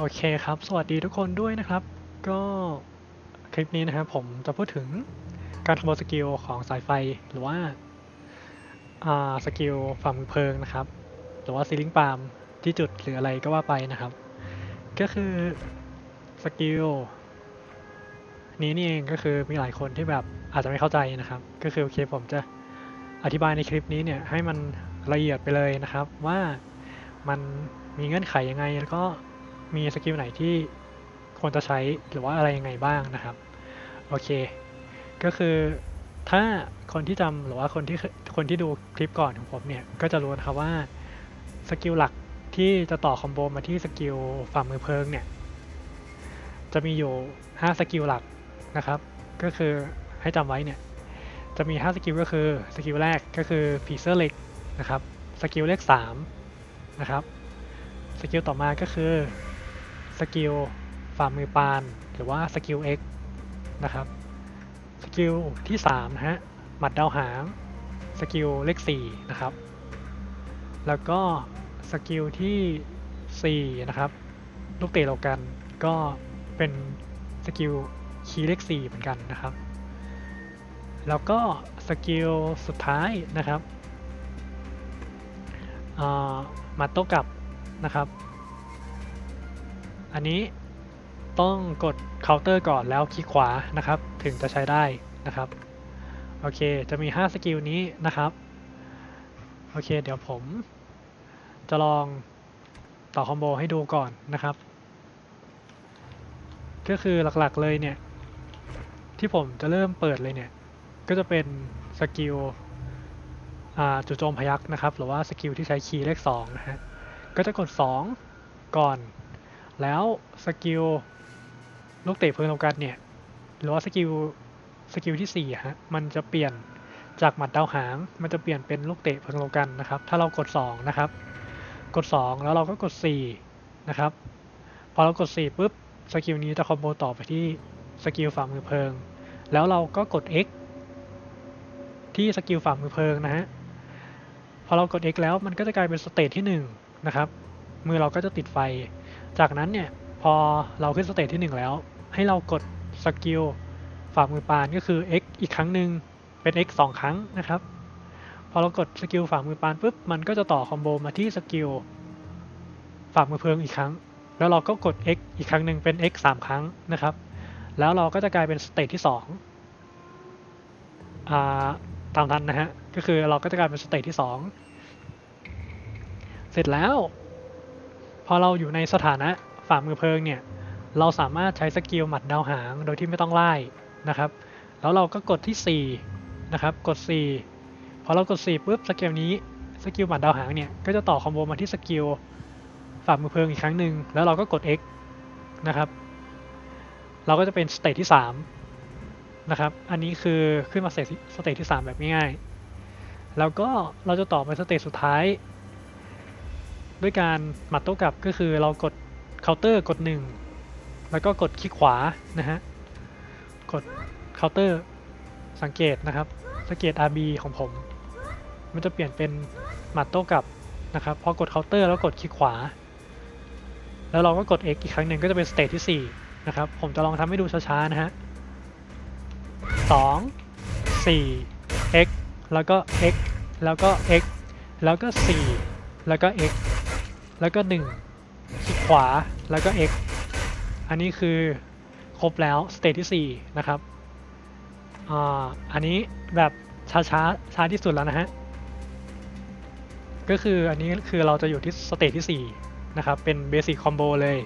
โอเคครับ สวัสดีทุกคนด้วยนะครับ ก็คลิปนี้นะครับผมจะพูดถึงการคอมโบสกิลของสายไฟหรือว่าอ่าสกิลฝ่ามือเพลิงนะครับ หรือว่าซีลิงปาล์มที่จุดหรืออะไรก็ว่าไปนะครับ ก็คือสกิลนี้นี่เองก็คือมีหลายคนที่แบบอาจจะไม่เข้าใจนะครับ ก็คือโอเคผมจะอธิบายในคลิปนี้เนี่ยให้มันละเอียดไปเลยนะครับ ว่ามันมีเงื่อนไขยังไงแล้วก็ มีสกิลไหนที่ควรจะใช้หรือว่าอะไรยังไงบ้างนะครับ โอเค ก็คือถ้าคนที่จำหรือว่าคนที่คยคนที่ดูคลิปก่อนของผมเนี่ย ก็จะรู้นะครับว่าสกิลหลักที่จะต่อคอมโบมาที่สกิลฝ่ามือเพลิงเนี่ย จะมีอยู่ 5 สกิลหลักนะครับ ก็คือให้จำไว้เนี่ย จะมี 5 สกิลก็คือสกิลแรกก็คือผีเสื้อเหล็กนะครับ สกิลเลข3นะครับ สกิลต่อมาก็คือ สกิลฝ่ามือปาน หรือว่าสกิล X นะครับ สกิลที่3นะฮะ หมัดดาวหาง สกิลเลข4นะครับ แล้วก็สกิลที่4นะครับ ลูกเตะโลกันก็เป็นสกิลคีย์เลข4เหมือนกันนะครับ แล้วก็สกิลสุดท้ายนะครับอ่าหมัดโต้กลับนะครับ อันนี้ต้องกดเคาน์เตอร์ก่อนแล้วคลิกขวานะครับ ถึงจะใช้ได้นะครับ โอเค จะมี 5 สกิลนี้นะครับ โอเค เดี๋ยวผมจะลองต่อคอมโบให้ดูก่อนนะครับ ก็คือหลักๆเลยเนี่ย ที่ผมจะเริ่มเปิดเลยเนี่ย ก็จะเป็นสกิลจู่โจมพยักนะครับ หรือว่าสกิลที่ใช้คีย์เลข2นะฮะ ก็จะกด 2 ก่อน แล้วสกิลลูกเตะเพลิงโลกันเนี่ย หรือว่าสกิลสกิลที่4ฮะมันจะเปลี่ยนจากหมัดดาวหาง มันจะเปลี่ยนเป็นลูกเตะเพลิงโลกันนะครับ ถ้าเรากด 2 นะครับ กด 2 แล้วเราก็กด 4 นะครับ พอเรากด 4ปุ๊บสกิลนี้จะคอมโบต่อไปที่สกิลฝ่ามือเพลิง แล้วเราก็กด X ที่สกิลฝ่ามือเพลิงนะฮะ พอเรากด X แล้วมันก็จะกลายเป็นสเตจที่1นะครับ มือเราก็จะติดไฟ จากนั้นเนี่ยพอเราขึ้นสเตจที่ 1 แล้ว ให้เรากดสกิลฝ่ามือปานก็คือ X อีกครั้งหนึ่งเป็น X 2 ครั้งนะครับ พอเรากดสกิลฝ่ามือปานปุ๊บมันก็จะต่อคอมโบมาที่สกิลฝ่ามือเพลิงอีกครั้ง แล้วเราก็กด X อีกครั้งหนึ่งเป็น X 3 ครั้งนะครับ แล้วเราก็จะกลายเป็นสเตจที่2อ่าตามทันนะฮะก็คือเราก็จะกลายเป็นสเตจที่ 2 เสร็จแล้ว พอเราอยู่ในสถานะฝ่ามือเพลิงเนี่ยเราสามารถใช้สกิลหมัดดาวหางโดยที่ไม่ต้องไล่นะครับ แล้วเราก็กดที่4นะครับกด 4 พอเรากด4ปุ๊บสกิลนี้สกิลหมัดดาวหางเนี่ยก็จะต่อคอมโบมาที่สกิลฝ่ามือเพลิงอีกครั้งหนึ่งแล้วเราก็กด X นะครับเราก็จะเป็นสเตจที่3นะครับอันนี้คือขึ้นมาสเตจที่สเตจที่3แบบง่ายๆแล้วก็เราจะต่อไปสเตจสุดท้าย ด้วยการหมัดโต้กลับก็คือเรากดเคาน์เตอร์กด 1 แล้วก็กดคลิกขวานะฮะ กดเคาน์เตอร์สังเกตนะครับ สังเกต RB ของผม มันจะเปลี่ยนเป็นหมัดโต้กลับนะครับพอกดเคาน์เตอร์แล้วกดคลิกขวา แล้วเราก็กด X อีกครั้งหนึ่งก็จะเป็นสเตจที่ 4 นะครับ ผมจะลองทำให้ดูช้าๆนะฮะ2 4 x แล้วก็ x แล้วก็ x แล้วก็ 4 แล้วก็ x แล้วก็1คลิกขวาแล้วก็ x อันนี้คือครบแล้วสเตจที่4นะครับอ่าอันนี้แบบช้าช้าช้าที่สุดแล้วนะฮะก็คืออันนี้คือเราจะอยู่ที่สเตจที่4นะครับเป็นเบสิ c คอมโบเลย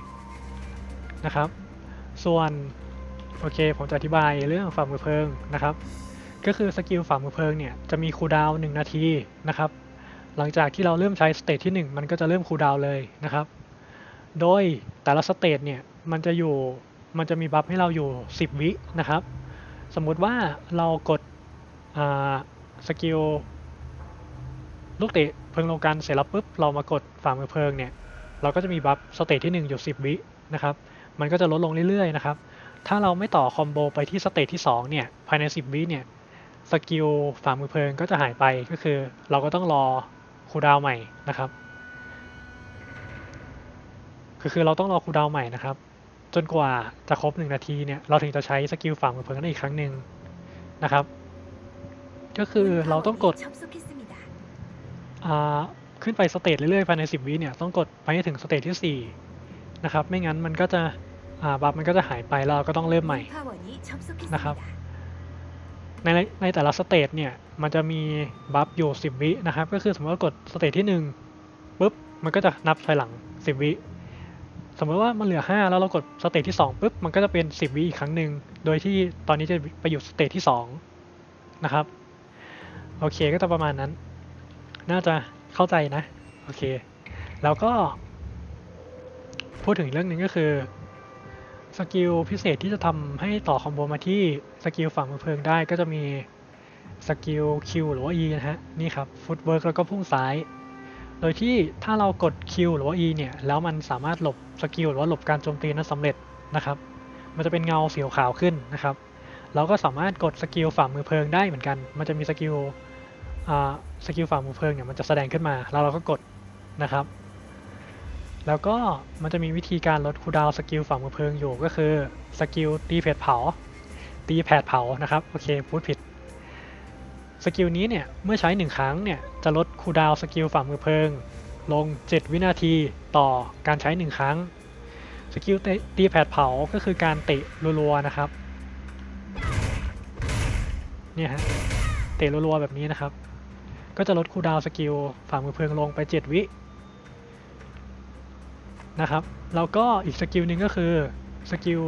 นะครับ ส่วนโอเคผมจะอธิบายเรื่องฝ่ามือเพลิงนะครับ ก็คือสกิลฝ่ามือเพลิงเนี่ยจะมีคูลดาวน์1นาทีนะครับ หลังจากที่เราเริ่มใช้สเตจที่ 1 มันก็จะเริ่มคูลดาวน์เลยนะครับ โดยแต่ละสเตจเนี่ยมันจะอยู่มันจะมีบัฟให้เราอยู่ 10 วินะครับ สมมุติว่าเรากดสกิลลูกเตะเพิงโลกันเสร็จแล้วปุ๊บเรามากดฝ่ามือเพลิงเนี่ยเราก็จะมีบัฟสเตจที่ 1 อยู่ 10 วินะครับมันก็จะลดลงเรื่อยๆนะครับถ้าเราไม่ต่อคอมโบไปที่สเตจที่2เนี่ยภายใน 10 วิเนี่ยสกิลฝ่ามือเพลิงก็จะหายไปก็คือ เราก็ต้องรอ คูดาวใหม่นะครับคือคือเราต้องรอคูดาวใหม่นะครับ จนกว่าจะครบ 1 นาทีเนี่ยเราถึงจะใช้สกิลฝังเพลิงนั้นอีกครั้งหนึ่งนะครับ ก็คือเราต้องกดขึ้นไปสเตจเรื่อยๆภายใน 10 วิเนี่ยต้องกดไปให้ถึงสเตจที่ 4 นะครับ ไม่งั้นมันก็จะบัฟมันก็จะหายไปเราก็ต้องเริ่มใหม่นะครับ ในในแต่ละสเตจเนี่ยมันจะมีบัฟอยู่ 10 วินะครับ ก็คือสมมติว่ากดสเตจที่1ปุ๊บมันก็จะนับถอยหลัง 10 วิสมมติว่ามันเหลือ 5 แล้วเรากดสเตจที่2ปุ๊บมันก็จะเป็น 10 วิอีกครั้งหนึ่งโดยที่ตอนนี้จะไปอยู่สเตจที่2นะครับโอเคก็จะประมาณนั้น น่าจะเข้าใจนะโอเค แล้วก็พูดถึงเรื่องหนึงก็คือ สกิลพิเศษที่จะทำให้ต่อคอมโบมาที่สกิลฝั่งมือเพลิงได้ก็จะมีสกิล Q หรือว่า E นะฮะ นี่ครับฟุตเวิร์กแล้วก็พุ่งซ้าย โดยที่ถ้าเรากด Q หรือว่า E เนี่ย แล้วมันสามารถหลบสกิลหรือว่าหลบการโจมตีนั้นสำเร็จนะครับ มันจะเป็นเงาสีขาวขึ้นนะครับ เราก็สามารถกดสกิลฝ่ามือเพลิงได้เหมือนกัน มันจะมีสกิลอ่าสกิลฝ่ามือเพลิงเนี่ยมันจะแสดงขึ้นมา แล้วเราก็กดนะครับ แล้วก็มันจะมีวิธีการลดคูดาวสกิลฝ่ามือเพลิงอยู่ก็คือสกิลตีแผดเผา ตีแผดเผานะครับโอเคพูดผิดสกิลนี้เนี่ยเมื่อใช้หนึ่งครั้งเนี่ยจะลดคูดาวสกิลฝ่ามือเพลิง ลง 7 วินาทีต่อการใช้หนึ่งครั้งสกิลตีแผดเผาก็คือการเตะรัวๆนะครับเนี่ยฮะเตะรัวๆแบบนี้นะครับ ก็จะลดคูดาวสกิลฝ่ามือเพลิงลงไป 7 วิ นะครับแล้วก็อีกสกิลหนึ่งก็คือสกิล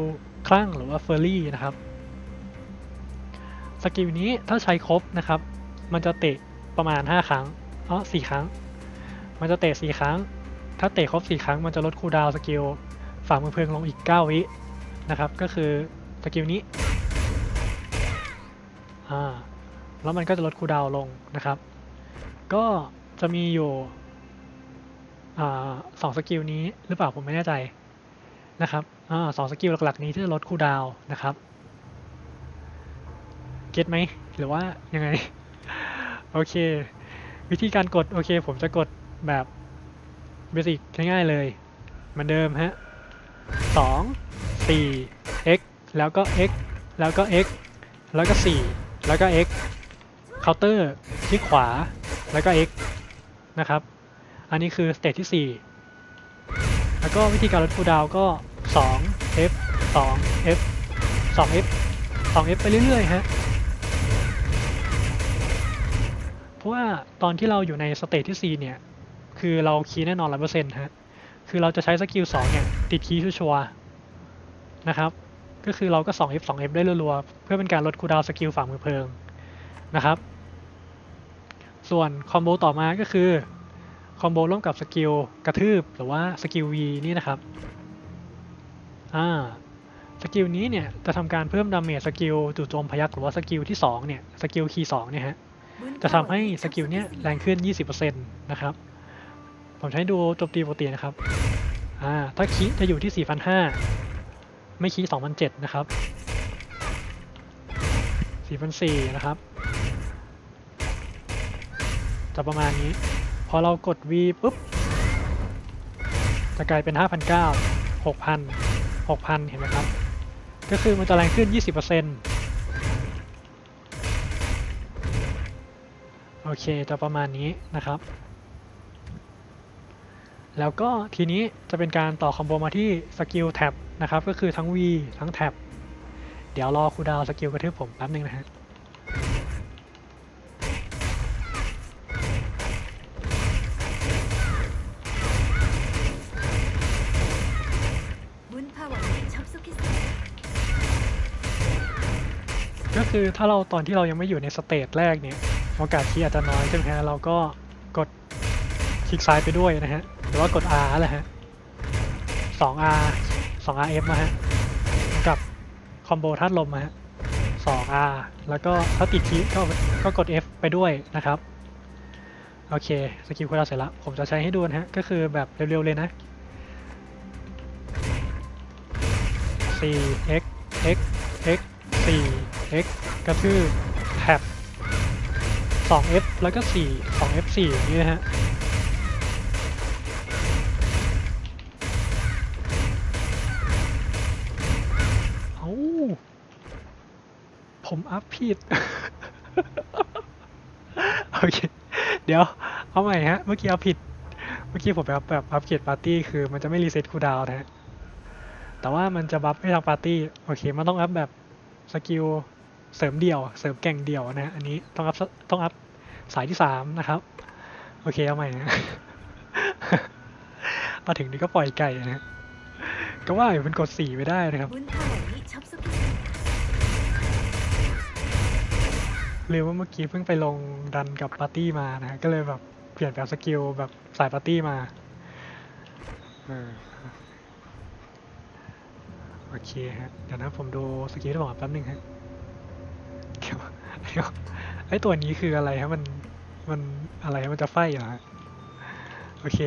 คลั่งหรือว่าเฟอร์รี่นะครับสกิลนี้ถ้าใช้ครบนะครับ มันจะเตะประมาณ 5 ครั้งอ๋อสี่ครั้ง มันจะเตะ 4 ครั้ง ถ้าเตะครบ 4 ครั้ง มันจะลดคูลดาวสกิลฝ่ามือเพลิงลงอีก 9 วินะครับ ก็คือสกิลนี้อ่าแล้วมันก็จะลดคูลดาวลงนะครับ ก็จะมีอยู่ สองสกิลนี้หรือเปล่าผมไม่แน่ใจนะครับอสองสกิลหลักๆนี้ที่จะลดคูดาวนะครับเก็ตไหมหรือว่ายังไง โอเค วิธีการกด โอเค ผมจะกดแบบเบสิกง่ายๆเลยเหมือนเดิมฮะสองสี่ x แล้วก็ x แล้วก็ x แล้วก็สี่แล้วก็ x เคาน์เตอร์คลิกขวาแล้วก็ x นะครับ อันนี้คือสเตจที่ 4 แล้วก็วิธีการลดคูดาวก็2 f 2 f 2 f 2 f ไปเรื่อยๆฮะ เพราะว่าตอนที่เราอยู่ในสเตจที่ 4 เนี่ย คือเราคีย์แน่นอน100%ฮะ คือเราจะใช้สกิล2เนี่ยติดคีย์ชัวร์นะครับ ก็คือเราก็ 2f 2f ได้รัวๆ เพื่อเป็นการลดคูดาวสกิลฝ่ามือเพลิงนะครับ ส่วนคอมโบต่อมาก็คือ อมโบร่วมกับสกิลกระทืบหรือว่าสกิล V นี่นะครับอ่าสกิลนี้เนี่ยจะทำการเพิ่มดาเมจสกิลจู่โจมพยักหรือว่าสกิลที่2เนี่ยสกิลคีย์2เนี่ยฮะจะทำให้สกิลเนี้ยแรงขึ้น 20%นะครับ ผมใช้ดูโจมตีปกตินะครับอ่าถ้าคีจะอยู่ที่ 4,500 ไม่คีย์2,007นะครับ 4,400 นะครับ จะประมาณนี้ อเรากด V ปุ๊บ จะกลายเป็น 5,900 6,000 6,000 เห็นไหมครับ ก็คือมันจะแรงขึ้น 20%โอเค จะประมาณนี้นะครับ แล้วก็ทีนี้จะเป็นการต่อคอมโบมาที่สกิลแท็บนะครับ ก็คือทั้ง V ทั้งแท็บ เดี๋ยวรอคูดาวสกิลกระทืบผมแป๊บนึงนะฮะ ก็คือถ้าเราตอนที่เรายังไม่อยู่ในสเตจแรกเนี่ยโอกาสคีย์อาจจะน้อยใช่ไหมฮะเราก็กดคลิกซ้ายไปด้วยนะฮะหรือว่ากด R แหละฮะ 2R 2RF มาฮะกับคอมโบธาตุลมมาฮะ 2R แล้วก็ถ้าติดคีก็ก็กด F ไปด้วยนะครับ โอเคสกิลคุณเราเสร็จแล้วผมจะใช้ให้ดูนะฮะ ก็คือแบบเร็วๆเลยนะ 4 x x x 4 X กระทืบแท็บ 2F แล้วก็ 4 2F4 อย่างนี้นะฮะเอาผมอัพผิด โอเค เดี๋ยว เอาใหม่ฮะ เมื่อกี้อัพผิด เมื่อกี้ผมแบบแบบอัพเกรปาร์ตี้คือมันจะไม่รีเซ็ตคูดาวนะฮะ แต่ว่ามันจะบัฟไม่ทางปาร์ตี้ โอเค มันต้องอัพแบบสกิล เสริมเดี่ยว เสริมแก่งเดี่ยวนะอันนี้ต้องอัพต้องอัพสายที่สามนะครับ โอเคเอาใหม่นะมาถึงนี่ก็ปล่อยไก่นะก็ว่าอยู่เป็นกดสี่ไม่ได้นะครับเร็วว่าเมื่อกี้เพิ่งไปลงดันกับปาร์ตี้มานะก็เลยแบบเปลี่ยนแบบสกิลแบบสายปาร์ตี้มาโอเคฮะเดี๋ยวนะผมดูสกิลที่บอกแป๊บนึงฮะ ไอตัวนี้คืออะไรฮะมันมันอะไรฮะมันจะไฟเหรอฮะโอเค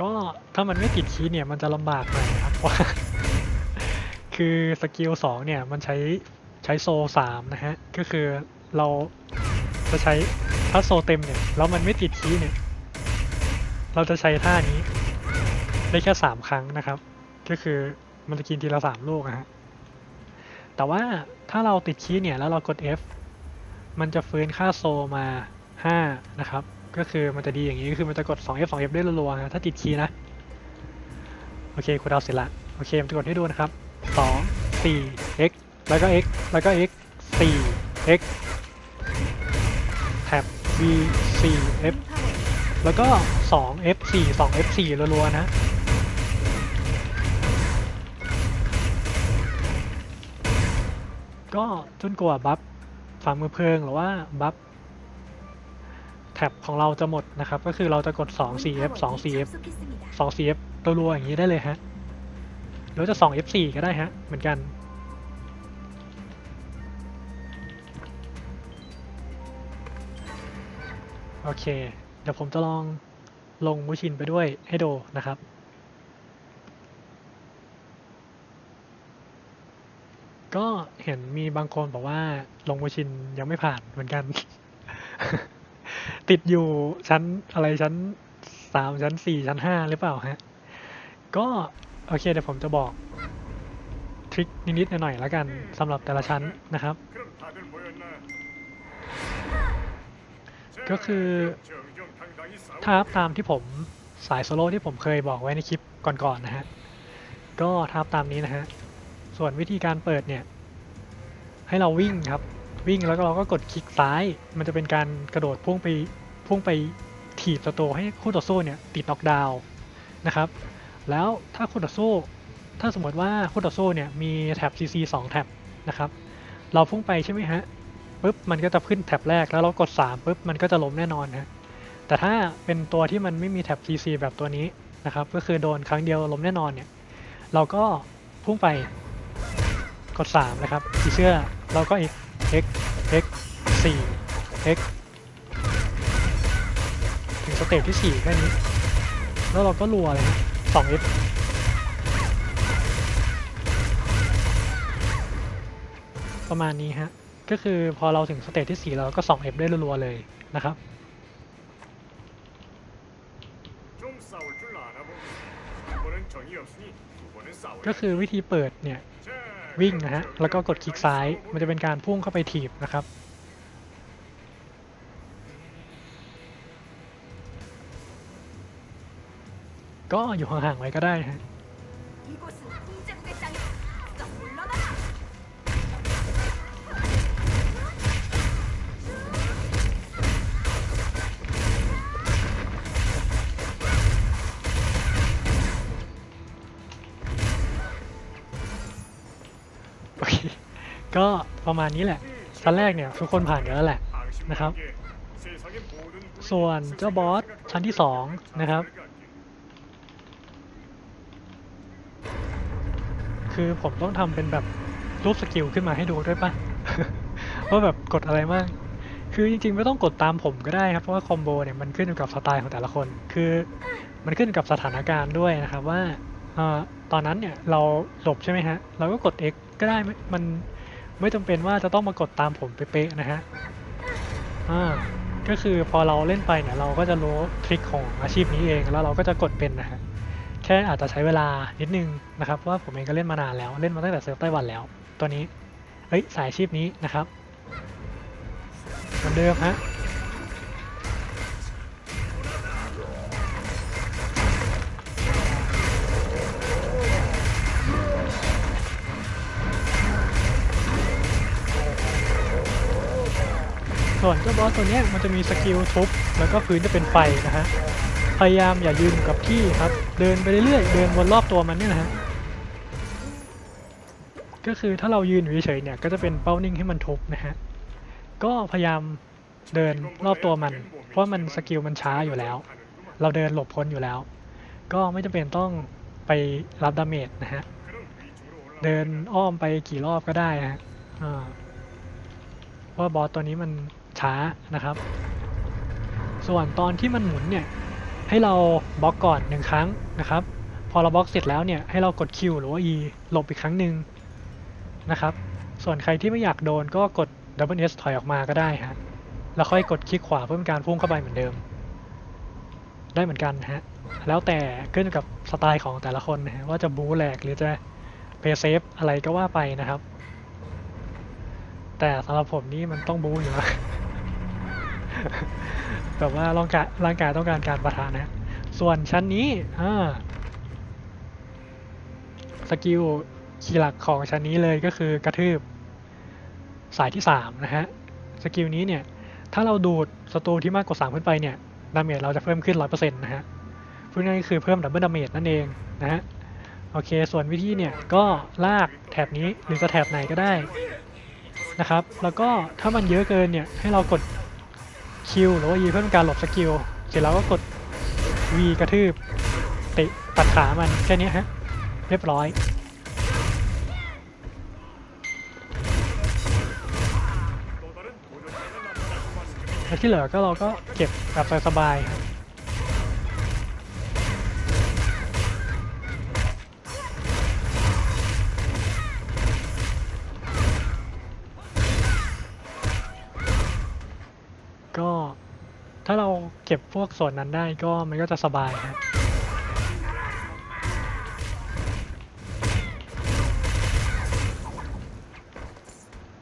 ก็ถ้ามันไม่ติดคีย์เนี่ยมันจะลำบากหน่อยนะครับว่า คือสกิลสองเนี่ย มันใช้ใช้โซสามนะฮะ ก็คือเราจะใช้ถ้าโซเต็มเนี่ย แล้วมันไม่ติดคีเนี่ย เราจะใช้ท่านี้ ได้แค่สามครั้งนะครับ ก็คือมันจะกินทีละสามลูกนะฮะ แต่ว่าถ้าเราติดคีเนี่ย แล้วเรากด F มันจะฟื้นค่าโซมา5นะครับ ก็คือมันจะดีอย่างนี้ก็คือมันจะกด 2F 2F ได้รัวๆนะถ้าติดคีย์นะ โอเคคุณดาวเสร็จละ โอเค มันจะกดให้ดูนะครับ สองสี่ x แล้วก็ x แล้วก็ x สี่ x แท็บ v สี่4 f แล้วก็สอง f สี่สอง f สี่รัวๆนะ ก็จนกว่าบัฟฝ่ามือเพลิงหรือว่าบัฟแท็บของเราจะหมดนะครับ ก็คือเราจะกด 2 4f 2 4f 2 4f รัวๆอย่างนี้ได้เลยฮะ หรือว่าจะ2 f 4 ก็ได้ฮะ เหมือนกัน โอเค เดี๋ยวผมจะลองลงมูชินไปด้วยให้ดูนะครับก็เห็นมีบางคนบอกว่าลงมูชินยังไม่ผ่านเหมือนกัน ติดอยู่ชั้นอะไรชั้นสามชั้นสี่ชั้นห้าหรือเปล่าฮะ ก็ โอเคเดี๋ยวผมจะบอกทริคนิดๆหน่อยๆแล้วกันสำหรับแต่ละชั้นนะครับ ก็คือท้าตามที่ผมสายโซโล่ที่ผมเคยบอกไว้ในคลิปก่อนๆนนะฮะ ก็ทับตามนี้นะฮะ ส่วนวิธีการเปิดเนี่ย ให้เราวิ่งครับ วิ่งแล้วเราก็กดคลิกซ้าย มันจะเป็นการกระโดดพุ่งไปพุ่งไปถีบสโตให้คู่ต่อสู้เนี่ยติดน็อกดาวน์นะครับ แล้วถ้าคู่ต่อสู้ ถ้าสมมติว่าคู่ต่อสู้เนี่ยมีแท็บ CC 2 แท็บนะครับ เราพุ่งไปใช่ไหมฮะปุ๊บมันก็จะขึ้นแท็บแรกแล้วเรากด3ปุ๊บมันก็จะล้มแน่นอนฮะแต่ถ้าเป็นตัวที่มันไม่มีแท็บ CC แบบตัวนี้นะครับ ก็คือโดนครั้งเดียวล้มแน่นอนเนี่ยเราก็พุ่งไปกด 3 นะครับสีเชื่อเราก็ x x x 4 x ถึงสเตจที่ 4 แค่นี้ แล้วเราก็รัวเลยฮะ สองนิดประมาณนี้ฮะ ก็คือพอเราถึงสเตจที่สี่เราก็สองเอฟได้รัวๆเลยนะครับ ก็คือวิธีเปิดเนี่ย วิ่งนะฮะ แล้วก็กดคลิกซ้าย มันจะเป็นการพุ่งเข้าไปถีบนะครับ ก็อยู่ห่างๆไว้ก็ได้ฮะโอเคก็ประมาณนี้แหละชั้นแรกเนี่ยทุกคนผ่านกันแล้วแหละนะครับ ส่วนเจ้าบอสชั้นที่ 2 นะครับ คือผมต้องทำเป็นแบบรูปสกิลขึ้นมาให้ดูด้วยปะว่าแบบกดอะไรบ้าง คือจริงๆไม่ต้องกดตามผมก็ได้ครับ เพราะว่าคอมโบเนี่ยมันขึ้นอยู่กับสไตล์ของแต่ละคน คือมันขึ้นกับสถานการณ์ด้วยนะครับว่าอ่าตอนนั้นเนี่ยเราหลบใช่ไหมฮะ เราก็กด X ก็ได้ไม่มันไม่จำเป็นว่าจะต้องมากดตามผมเป๊ะๆนะฮะ อ่า ก็คือพอเราเล่นไปเนี่ยเราก็จะรู้ทริคของอาชีพนี้เองแล้วเราก็จะกดเป็นนะฮะ แค่อาจจะใช้เวลานิดนึงนะครับเพราะว่าผมเองก็เล่นมานานแล้ว เล่นมาตั้งแต่เซิร์ฟไต้หวันแล้ว ตัวนี้เอ้ยสายชีพนี้นะครับเหมือนเดิมฮะส่วนเจ้าบอสตัวนี้มันจะมีสกิลทุบแล้วก็พื้นจะเป็นไฟนะฮะ พยายามอย่ายืนกับที่ครับ เดินไปเรื่อยๆเดินวนรอบตัวมันนี่นะฮะก็คือถ้าเรายืนอยู่เฉยๆเนี่ยก็จะเป็นเป้านิ่งให้มันทุบนะฮะก็พยายามเดินรอบตัวมัน เพราะมันสกิลมันช้าอยู่แล้ว เราเดินหลบพ้นอยู่แล้ว ก็ไม่จำเป็นต้องไปรับดาเมจนะฮะเดินอ้อมไปกี่รอบก็ได้นะฮะเพราะว่าบอสตัวนี้มันช้านะครับ ส่วนตอนที่มันหมุนเนี่ย ให้เราบล็อกก่อนหนึ่งครั้งนะครับ พอเราบล็อกเสร็จแล้วเนี่ยให้เรากด Q หรือว่า E หลบอีกครั้งหนึ่งนะครับ ส่วนใครที่ไม่อยากโดนก็กด Double S ถอยออกมาก็ได้ฮะแล้วค่อยกดคลิกขวาเพื่อเป็นการพุ่งเข้าไปเหมือนเดิม ได้เหมือนกันฮะแล้วแต่ขึ้นกับสไตล์ของแต่ละคนนะฮะว่าจะบู๊แหลกหรือจะเพย์เซฟอะไรก็ว่าไปนะครับ แต่สำหรับผมนี่มันต้องบู๊อยู่แล้ว แบบว่าร่างกายร่างกายต้องการการประทานนะ ส่วนชั้นนี้อ่าสกิลคีย์หลักของชั้นนี้เลยก็คือกระทืบสายที่ 3 นะฮะ สกิลนี้เนี่ย ถ้าเราดูดศัตรูที่มากกว่า 3 ขึ้นไปเนี่ย ดาเมจเราจะเพิ่มขึ้น 100%นะฮะพูดง่ายๆคือเพิ่มดับเบิลดาเมจนั่นเองนะฮะ โอเค ส่วนวิธีเนี่ย ก็ลากแถบนี้หรือจะแถบไหนก็ได้นะครับ แล้วก็ถ้ามันเยอะเกินเนี่ย ให้เรากด Q หรือว่า E เพื่อเป็นการหลบสกิล เสร็จแล้วก็กด V กระทืบเตะตัดขามันแค่นี้ฮะ เรียบร้อย แล้วที่เหลือก็เราก็เก็บแบบสบายๆ ก็ ถ้าเราเก็บพวกส่วนนั้นได้ก็มันก็จะสบายครับ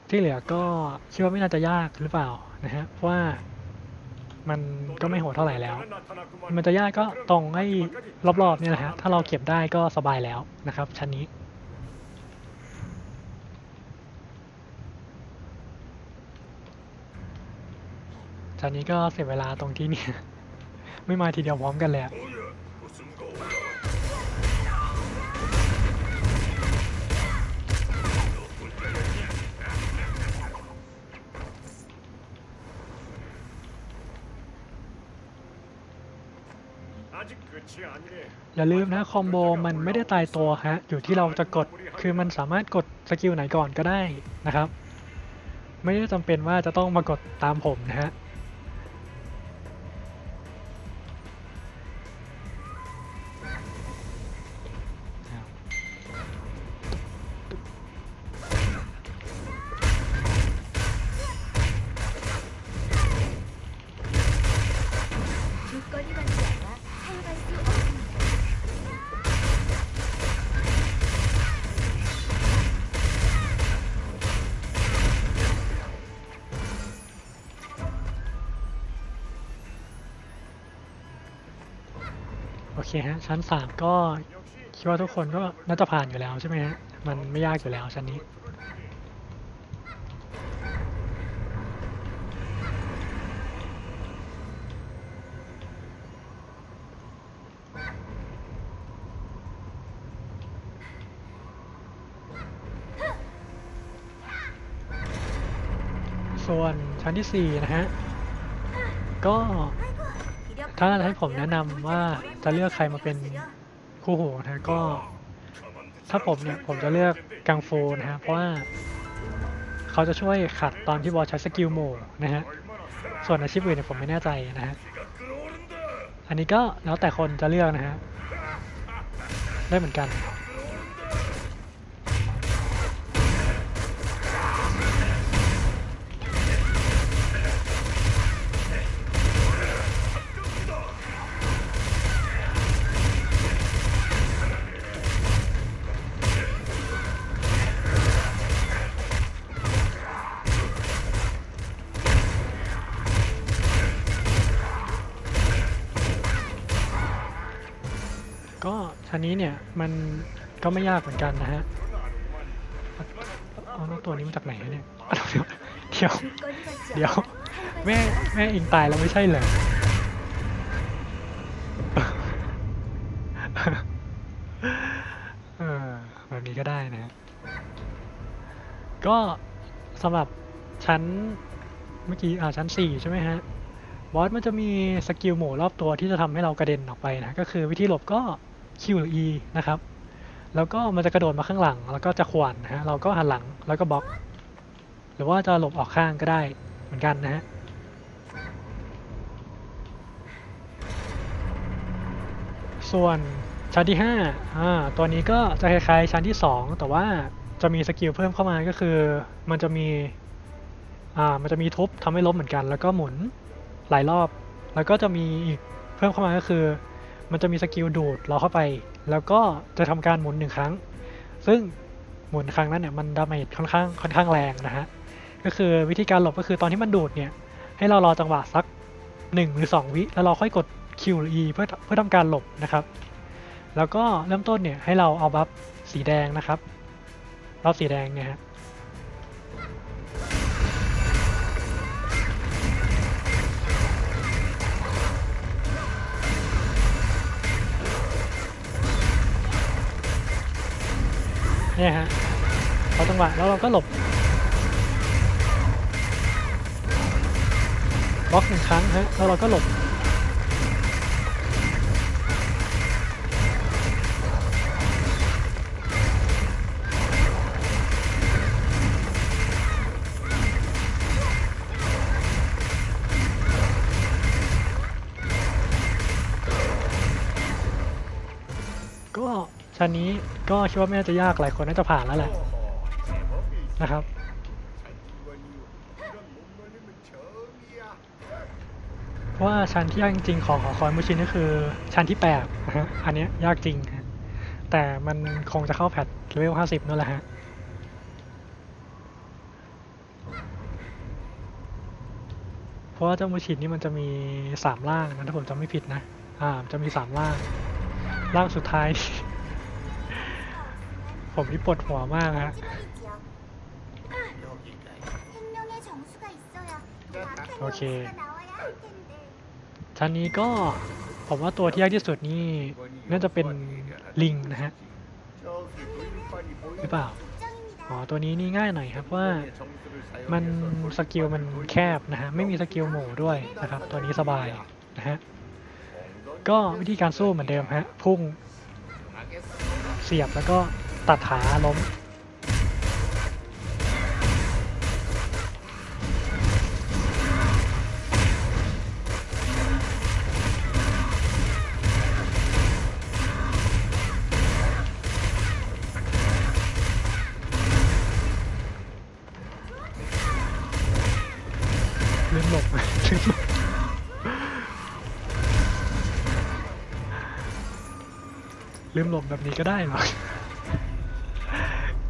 ที่เหลือก็คิดว่าไม่น่าจะยากหรือเปล่านะฮะเพราะว่ามันก็ไม่โหดเท่าไหร่แล้ว มันจะยากก็ตรงไอ้รอบๆเนี่ยแหละฮะถ้าเราเก็บได้ก็สบายแล้วนะครับชั้นนี้ ชั้นนี้ก็เสียเวลาตรงที่นี่ ไม่มาทีเดียวพร้อมกันเลยอะอย่าลืมนะคอมโบมันไม่ได้ตายตัวฮะ อยู่ที่เราจะกดคือมันสามารถกดสกิลไหนก่อนก็ได้นะครับ ไม่ได้จำเป็นว่าจะต้องมากดตามผมนะฮะ ชั้น3ก็คิดว่าทุกคนก็น่าจะผ่านอยู่แล้วใช่ไหมฮะ มันไม่ยากอยู่แล้วชั้นนี้ส่วนชั้นที่ 4 นะฮะ ก็ ถ้าให้ผมแนะนำว่าจะเลือกใครมาเป็นคู่หูนะก็ ถ้าผมเนี่ยผมจะเลือกกังฟูนะฮะเพราะว่าเขาจะช่วยขัดตอนที่บอลใช้สกิลโมนะฮะส่วนอาชีพอื่นเนี่ยผมไม่แน่ใจนะฮะอันนี้ก็แล้วแต่คนจะเลือกนะฮะได้เหมือนกัน คันนี้เนี่ยมันก็ไม่ยากเหมือนกันนะฮะเอาน้อตัวนี้มาจากไหนเนี่ยเดี๋ยวเดี๋ยวเดี๋ยวแม่แม่เองตายแล้วไม่ใช่เหรอแบบนี้ก็ได้นะ ก็สำหรับชั้นเมื่อกี้อ่าชั้น 4 ใช่ไหมฮะบอสมันจะมีสกิลหมู่รอบตัวที่จะทำให้เรากระเด็นออกไปนะ ก็คือวิธีหลบก็ Q หรือ E นะครับ แล้วก็มันจะกระโดดมาข้างหลัง แล้วก็จะขวานนะฮะ เราก็หันหลังแล้วก็บล็อก หรือว่าจะหลบออกข้างก็ได้เหมือนกันนะฮะส่วนชั้นที่5อ่าตัวนี้ก็จะคล้ายๆชั้นที่ 2 แต่ว่าจะมีสกิลเพิ่มเข้ามาก็คือมันจะมีอ่ามันจะมีทุบทำให้ล้มเหมือนกัน แล้วก็หมุนหลายรอบ แล้วก็จะมีอีกเพิ่มเข้ามาก็คือ มันจะมีสกิลดูดเราเข้าไป แล้วก็จะทำการหมุนหนึ่งครั้ง ซึ่งหมุนครั้งนั้นเนี่ยมันดาเมจค่อนข้างค่อนข้างแรงนะฮะ ก็คือวิธีการหลบก็คือตอนที่มันดูดเนี่ย ให้เรารอจังหวะสัก 1 หรือ 2 วิ แล้วเราค่อยกด Q หรือ E เพื่อเพื่อทำการหลบนะครับ แล้วก็เริ่มต้นเนี่ยให้เราเอาบัฟสีแดงนะครับบัฟสีแดงเนี่ยฮะ เนี่ยฮะพอจังหวะแล้วเราก็หลบบล็อกหนึ่งครั้งฮะแล้วเราก็หลบก็ชั้นนี้ ก็คิดว่าไม่น่าจะยากหลายคนน่าจะผ่านแล้วแหละนะครับว่าชั้นที่ยากจริงๆของหอคอยมูชินก็คือชั้นที่แปดนะฮะอันนี้ยากจริงฮะแต่มันคงจะเข้าแพทเลเวลห้าสิบนั่นแหละฮะเพราะว่าเจ้ามูชินนี่มันจะมีสามร่างนะถ้าผมจำไม่ผิดนะอ่าจะมีสามร่างร่างสุดท้าย ผมที่ปวดหัวมากฮะ โอเค ชั้นนี้ก็ผมว่าตัวที่ยากที่สุดนี่น่าจะเป็นลิงนะฮะ หรือเปล่า อ๋อ ตัวนี้นี่ง่ายหน่อยครับว่ามันสกิลมันแคบนะฮะ ไม่มีสกิลหมู่ด้วยนะครับ ตัวนี้สบายนะฮะ ก็วิธีการสู้เหมือนเดิมฮะ พุ่งเสียบแล้วก็ ตัดขาล้มลืมหลบลืมหลบลืมหลบแบบนี้ก็ได้หรอ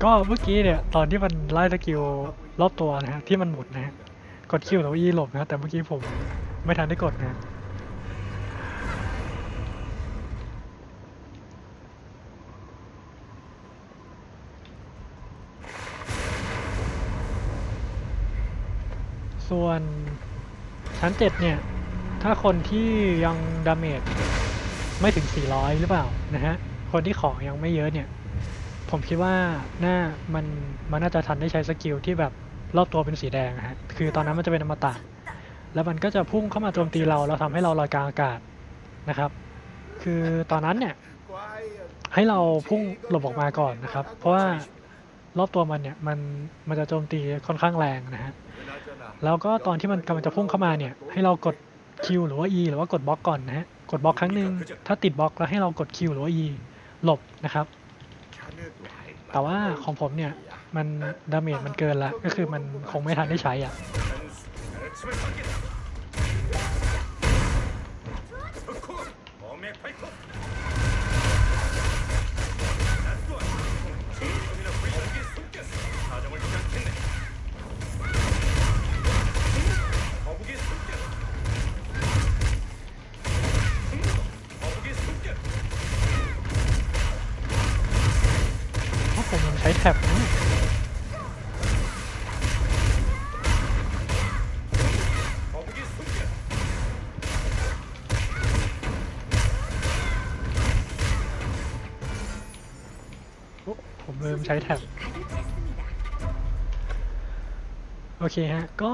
ก็เมื่อกี้เนี่ยตอนที่มันไล่สกิลรอบตัวนะฮะที่มันหมุนนะฮะกดคิวหรือว่าอีหลบนะแต่เมื่อกี้ผมไม่ทันได้กดนะฮะส่วนชั้นเจ็ดเนี่ย ถ้าคนที่ยังดาเมจไม่ถึง 400 หรือเปล่านะฮะ คนที่ของยังไม่เยอะเนี่ย ผมคิดว่าหน่ามันมันน่าจะทันได้ใช้สกิลที่แบบรอบตัวเป็นสีแดงอะฮะคือตอนนั้นมันจะเป็นอมตะแล้วมันก็จะพุ่งเข้ามาโจมตีเราแล้วทำให้เราลอยกลางอากาศนะครับ คือตอนนั้นเนี่ยให้เราพุ่งหลบออกมาก่อนนะครับ เพราะว่ารอบตัวมันเนี่ยมันมันจะโจมตีค่อนข้างแรงนะฮะแล้วก็ตอนที่มันกำลังจะพุ่งเข้ามาเนี่ย ให้เรากด Q หรือว่า E หรือว่ากดบล็อกก่อนนะฮะกดบล็อกครั้งหนึ่งถ้าติดบล็อกแล้วให้เรากด Q หรือว่า E หลบนะครับ แต่ว่าของผมเนี่ย มันดาเมจมันเกินละ ก็คือมันคงไม่ทันได้ใช้อะ บผริ่มใช้แท็บโอเคฮะ ก็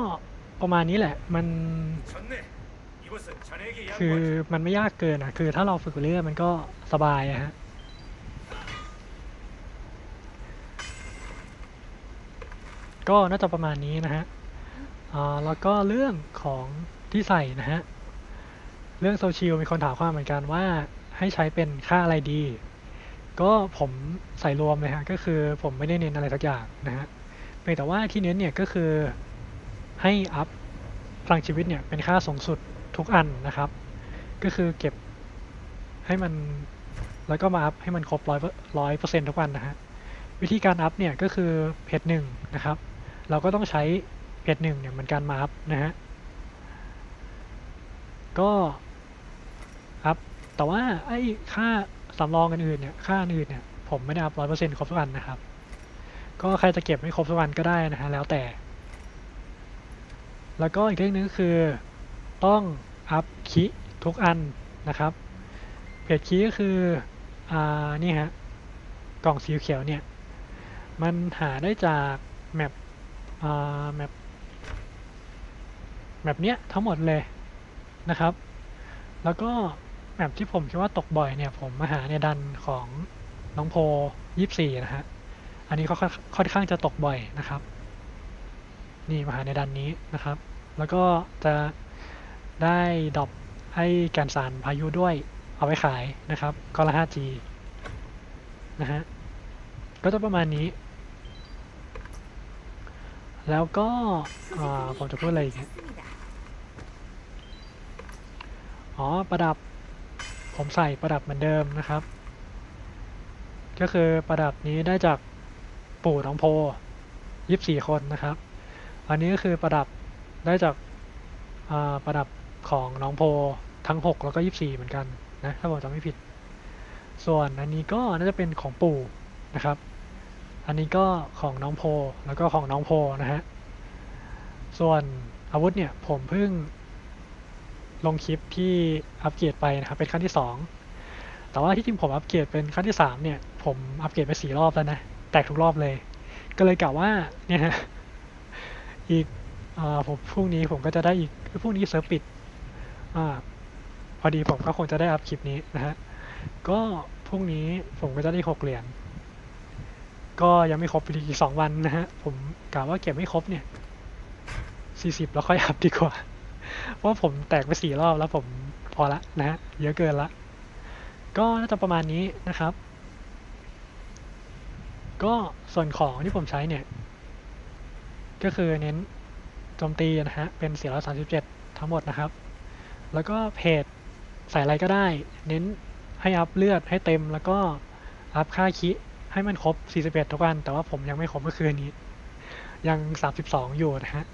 ประมาณนี้แหละ มัน คือมันไม่ยากเกินอะ คือถ้าเราฝึกเรื่อยมันก็สบายอะฮะ ก็น่าจะประมาณนี้นะฮะอ่าแล้วก็เรื่องของที่ใส่นะฮะ เรื่องโซเชียลมีคนถามเข้ามเหมือนกันว่าให้ใช้เป็นค่าอะไรดี ก็ผมใส่รวมเลยฮะ ก็คือผมไม่ได้เน้นอะไรสักอย่างนะฮะเพียงแต่ว่าที่เน้นเนี่ยก็คือให้อัพพลังชีวิตเนี่ยเป็นค่าสูงสุดทุกอันนะครับ ก็คือเก็บให้มันแล้วก็มาอัพให้มันครบร้อยร้อยเปอร์เซ็นต์ทุกวันนะฮะ วิธีการอัพเนี่ยก็คือเพจหนึ่งนะครับ เราก็ต้องใช้เพจหนึ่งเนี่ยเหมือนกันมาอัพนะฮะก็อัพแต่ว่าไอ้ค่าสำรองอันอื่นเนี่ยค่าอันอื่นเนี่ยผมไม่ได้อัพร้อยเปอร์เซ็นต์ครบทุกอันนะครับ ก็ใครจะเก็บไม่ครบทุกอันก็ได้นะฮะแล้วแต่ แล้วก็อีกเรื่องหนึงคือต้องอัพคีทุกอันนะครับเพจคีก็คืออ่านี่ฮะกล่องสีเขียวเนี่ยมันหาได้จากแมป แมปแมปเนี้ยทั้งหมดเลยนะครับ แล้วก็แมปที่ผมคิดว่าตกบ่อยเนี่ย ผมมาหาในดันของน้องโพยี่สี่นะฮะ อันนี้ก็ค่อนค่อนข้างจะตกบ่อยนะครับ นี่มาหาในดันนี้นะครับ แล้วก็จะได้ดรอปให้แกนสารพายุด้วยเอาไว้ขายนะครับก็ละ 5G นะฮะ ก็จะประมาณนี้ แล้วก็ผมจะพูดอะไรอีกอ๋อประดับผมใส่ประดับเหมือนเดิมนะครับ ก็คือประดับนี้ได้จากปู่น้องโพยีิบสี่คนนะครับ อันนี้ก็คือประดับได้จากประดับของน้องโพทั้งหกแล้วก็ยีิบสี่เหมือนกันนะถ้าผมจำไม่ผิด ส่วนอันนี้ก็น่าจะเป็นของปู่นะครับ อันนี้ก็ของน้องโพแล้วก็ของน้องโพนะฮะ ส่วนอาวุธเนี่ยผมเพิ่งลงคลิปที่อัปเกรดไปนะครับเป็นขั้นที่ 2 แต่ว่าที่จริงผมอัปเกรดเป็นขั้นที่ 3 เนี่ย ผมอัปเกรดไปสี่รอบแล้วนะ แตกทุกรอบเลย ก็เลยกะว่าเนี่ยฮะอีกอาผมพรุ่งนี้ผมก็จะได้อีกพรุ่งนี้เซิร์ฟปิดอาพอดีผมก็คงจะได้อัพคลิปนี้นะฮะ ก็พรุ่งนี้ผมก็จะได้หกเหรียญ ก็ยังไม่ครบอีกสองวันนะฮะ ผมกะว่าเก็บไม่ครบเนี่ยสี่สิบแล้วค่อยอัพดีกว่า เพราะผมแตกไปสี่รอบแล้วผมพอละนะฮะ เยอะเกินละ ก็น่าจะประมาณนี้นะครับ ก็ส่วนของที่ผมใช้เนี่ย ก็คือเน้นโจมตีนะฮะ เป็น 437 ทั้งหมดนะครับ แล้วก็เพจใส่อะไรก็ได้ เน้นให้อัพเลือดให้เต็มแล้วก็อัพค่าคิ ให้มันครบ 41 ทุกวัน แต่ว่าผมยังไม่ครบเมื่อคืนนี้ ยัง 32 อยู่นะฮะ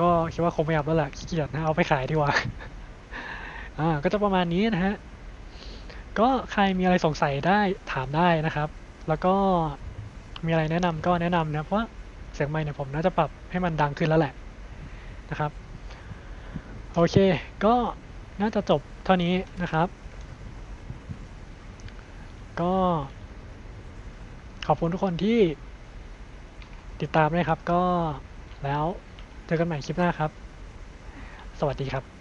ก็คิดว่าคงไม่อัพแล้วแหละขี้เกียจนะ เอาไปขายดีกว่า อ่า ก็จะประมาณนี้นะฮะ ก็ใครมีอะไรสงสัยได้ถามได้นะครับ แล้วก็มีอะไรแนะนำก็แนะนำนะ เพราะเสียงไมค์เนี่ยผมน่าจะปรับให้มันดังขึ้นแล้วแหละนะครับ โอเค ก็น่าจะจบเท่านี้นะครับ ก็ ขอบคุณทุกคนที่ติดตามด้วยครับ ก็แล้วเจอกันใหม่คลิปหน้าครับ สวัสดีครับ